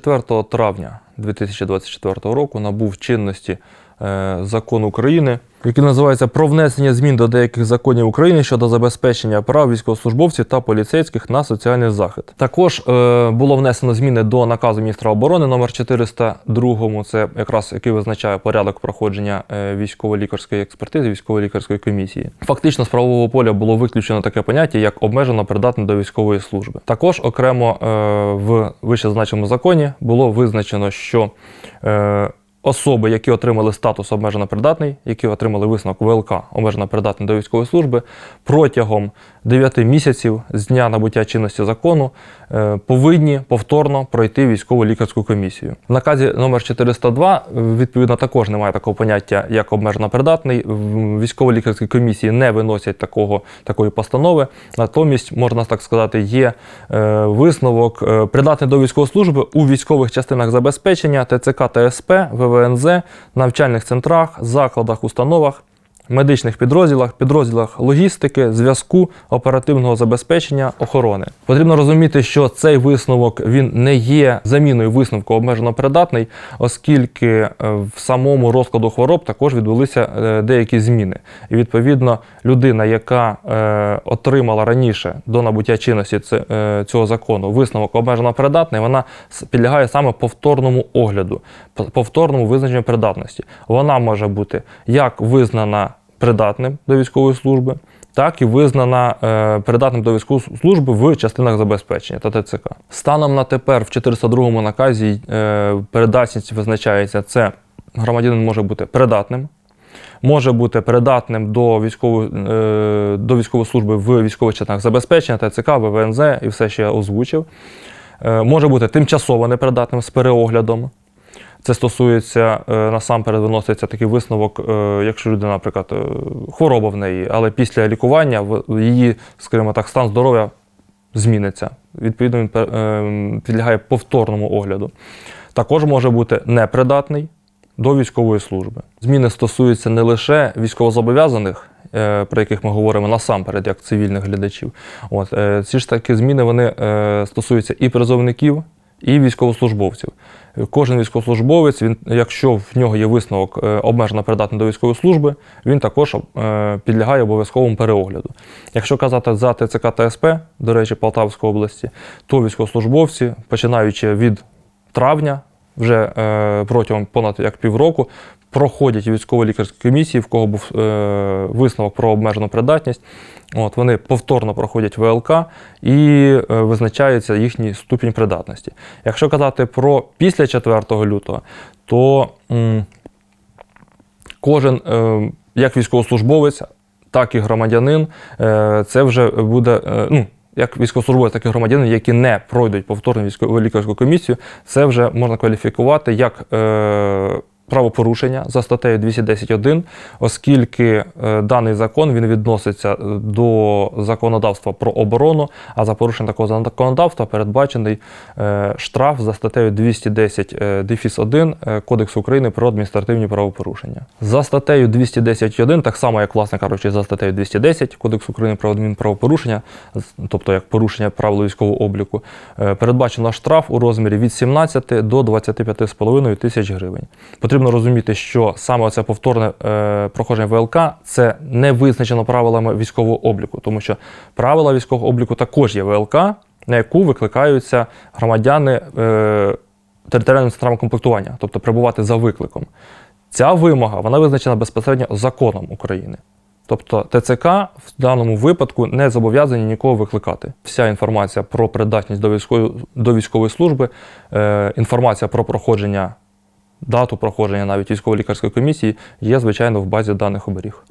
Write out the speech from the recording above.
4 травня 2024 року набув чинності е, закон України, який називається про внесення змін до деяких законів України щодо забезпечення прав військовослужбовців та поліцейських на соціальний захист. Також е, було внесено зміни до наказу міністра оборони номер 402, це якраз який визначає порядок проходження е, військово-лікарської експертизи, військово-лікарської комісії. Фактично з правового поля було виключено таке поняття, як обмежено придатне до військової служби. Також окремо в вищезазначеному законі було визначено, що е, Особи, які отримали статус обмежено придатний, які отримали висновок ВЛК обмежено придатний до військової служби, протягом 9 місяців з дня набуття чинності закону е, повинні повторно пройти військову лікарську комісію. В наказі номер 402 е, відповідно також немає такого поняття як обмежено придатний. Військово-лікарській комісії не виносять такого такої постанови. Натомість, можна так сказати, є е, висновок придатний до військової служби у військових частинах забезпечення ТЦК та СП, ВВНЗ, навчальних центрах, закладах, установах. Медичних підрозділах, підрозділах логістики, зв'язку, оперативного забезпечення, охорони. Потрібно розуміти, що цей висновок він не є заміною висновку обмежено придатний, оскільки е, в самому розкладу хвороб також відбулися е, деякі зміни. І відповідно людина, яка е, отримала раніше до набуття чинності цього закону висновок обмежено придатний, вона підлягає саме повторному огляду, повторному визначенню придатності. Вона може бути як визнана придатним до військової служби, так і визнана е, придатним до військової служби в частинах забезпечення та ТЦК. Станом на тепер в 402 наказі е, придатність визначається це громадянин може бути придатним, може бути придатним до військової, е, до військової служби в військових частинах забезпечення, ТЦК, ВВНЗ і все, що я озвучив. Може бути тимчасово непридатним з переоглядом. Це стосується е, насамперед виноситься такий висновок, е, якщо людина, наприклад, е, хвороба в неї, але після лікування її, скажімо так, стан здоров'я зміниться. Відповідно, він підлягає повторному огляду. Також може бути непридатний до військової служби. Зміни стосуються не лише військовозобов'язаних, про яких ми говоримо насамперед, як цивільних глядачів. От, ці ж такі зміни вони стосуються і призовників, і військовослужбовців. Кожен військовослужбовець, він, якщо в нього є висновок е, обмежено придатний до військової служби, він також е, підлягає обов'язковому переогляду. Якщо казати за ТЦК ТСП, до речі, Полтавської області, то військовослужбовці, починаючи від травня, вже е, протягом понад як півроку, проходять військово-лікарські комісії, в кого був е, висновок про обмежену придатність. От, вони повторно проходять ВЛК і е, визначається їхній ступінь придатності. Якщо казати про після 4 лютого, то кожен, як військовослужбовець, так і громадянин, це вже буде. Ну, як військовослужбовець, так і громадянин, які не пройдуть повторну військову лікарську комісію, це вже можна кваліфікувати як е, правопорушення за статтею 210.1, оскільки е, даний закон він відноситься е, до законодавства про оборону, а за порушення такого законодавства передбачений е, штраф за статтею 210 е, дефіс 1 е, Кодексу України про адміністративні правопорушення. За статтею 210.1, так само як, власне кажучи, за статтею 210 Кодексу України про адмінправопорушення, тобто як порушення правил військового обліку, передбачено штраф у розмірі від 17 до 25,5 тисяч гривень. Потрібно розуміти, що саме це повторне е, проходження ВЛК це не визначено правилами військового обліку, тому що правила військового обліку також є ВЛК, на яку викликаються громадяни е, територіальним центрами комплектування, тобто прибувати за викликом. Ця вимога вона визначена безпосередньо законом України. Тобто ТЦК в даному випадку не зобов'язані нікого викликати. Вся інформація про придатність до військової, до військової служби, е, інформація про проходження, дату проходження навіть військово-лікарської комісії є, звичайно, в базі даних оберіг.